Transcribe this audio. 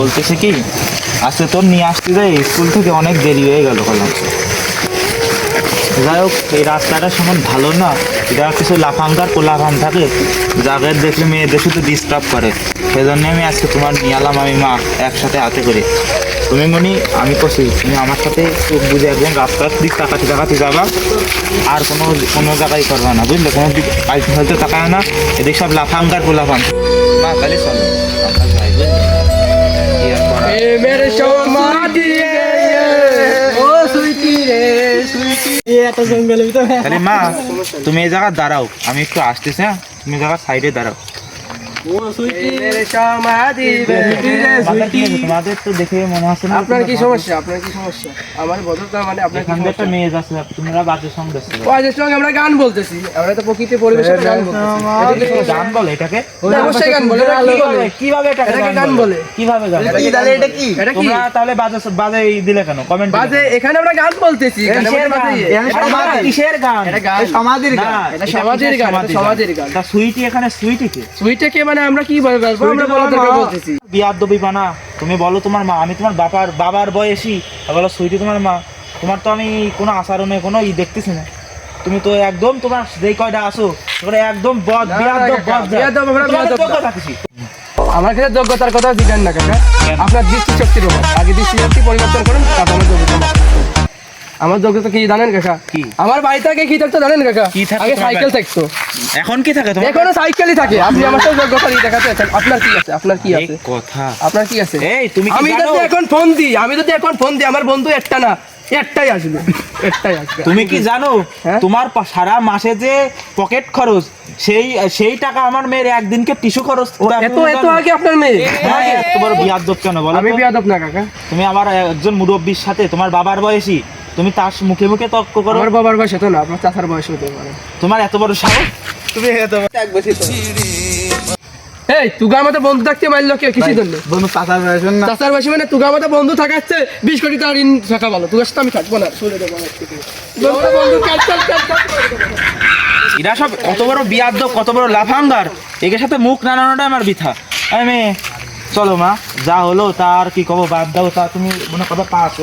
বলতেছে কি, আজকে তোর নিয়ে আসতে যাই, স্কুল থেকে অনেক দেরি হয়ে গেল কলাম যাই হোক, এই রাস্তাটা সমান ভালো না। এটা কিছু লাফাঙ্গার কোলাফান থাকে। যাদের দেখলে মেয়েদের শুধু ডিস্টার্ব করে। সেই জন্য আমি আজকে তোমার নিয়ে আলাম আমি মা একসাথে হাতে করে। তুমি মনি আমি কষি তুমি আমার সাথে চোখ বুঝে একদম রাস্তার দিক তাকাতে তাকাতে যাবা। আর কোনো কোনো জায়গায় করবা না বুঝলে? কোনো দিক পাইতে হয়তো তাকায় না। এদিক সব লাফাঙ্গার তাহলে চলো। জঙ্গলের ভিতরে। তাহলে মা তুমি এই জায়গা দাঁড়াও। আমি একটু আসতেছি হ্যাঁ? তুমি জায়গা সাইডে দাঁড়াও। আপনার কি সমস্যা? আপনার কি সমস্যা? আমার বদলতা মানে আপনার কি এখান দিয়ে একটা মেয়ে যাচ্ছে তোমরা বাজে সঙ্গ দেখছ ওয়াজের সঙ্গে আমরা গান বলতেছি। আমরা তো প্রকৃতি পরিবেশে গান বলতেছি। এটা কি সমস্যা? গান বলে এটাকে? অবশ্যই গান বলে এটা কি বলে? কীভাবে এটাকে এটাকে গান গান বলে? বলে। কীভাবে গান এটা কি এটা কি? তোমরা তাহলে বাজে বাজে দিলে কেন? কমেন্ট বাজে এখানে আমরা গান বলতেছি গানের বাজে। কিসের গান? এটা গান? সমাধির না, এটা এটা সমাজের গান, সমাজের গান। সুইটি এখানে সুইটি কে? সুইটাকে মানে আমরা কি আমরা বলা দরকার বলতেছি। বিয়ার দবি বানা। তুমি বলো তোমার মা আমি তোমার বাবার বাবার বয়সী। বলো সুইটি তোমার মা। তোমার তো আমি কোনো আচরণে কোনো ই দেখতেছি না। তুমি তো একদম তোমার যেই কয়টা আসো তোমরা একদম বদ বিয়ার দব বদ। বিয়াদব, আমরা। থাকছি আমার কাছে যোগ্যতার কথা জিজ্ঞান না কাকা? আপনার দৃষ্টি শক্তির উপর আগে দৃষ্টি শক্তি পরিবর্তন করুন তারপর যোগ্যতা আমার যোগ্যতা কি জানেন কাকা? কি? আমার কি থাকতো জানেন কাকা? কি থাকতো আগে সাইকেল থাকতো। এখন কি থাকে তোমার এখনও সাইকেলই থাকে। আপনি আমার সাথে যোগ্যতা নিয়ে দেখাতে চাচ্ছেন আপনার কি আছে? আপনার কি আছে? কথা। আপনার কি আছে? এই তুমি কি আমি যদি এখন ফোন দিই আমি যদি এখন ফোন দিই আমার বন্ধু একটা না একটাই আসবে। একটাই আসবে। তুমি কি জানো? হ্যাঁ? তোমার সারা মাসে যে পকেট খরচ সেই সেই টাকা আমার মেয়ের একদিনকে টিস্যু খরচ এত এত আগে আপনার মেয়ে? হ্যাঁ, তোমার বিয়ার দব কেন বলো আমি? বিয়াদব না কাকা। তুমি আমার একজন মুরব্বীর সাথে তোমার বাবার বয়সী তুমি তার মুখে মুখে তর্ক করো। আমার বাবার বয়স হতো না আপনার চাচার বয়স হতে পারে। তোমার এত বড় সাহস? তুমি এত এই তুগা আমাদের বন্ধু থাকতে মারলো কে কিসের জন্য? বন্ধু পাতার ভার্সন না। চাচার বয়সে মানে তুগা আমাদের বন্ধু থাকাচ্ছে বিশ কোটি টাকা ঋণ থাকা ভালো। তুগার সাথে আমি থাকব না শুনে দেবো বন্ধু। এরা সব কত বড় বিয়াদ্দ কত বড় লাফাঙ্গার। এদের সাথে মুখ নাড়ানোটা আমার বৃথা। মেয়ে চলো মা যা হলো তার কি কব বাদ দাও তা। তুমি মনে কথা পাস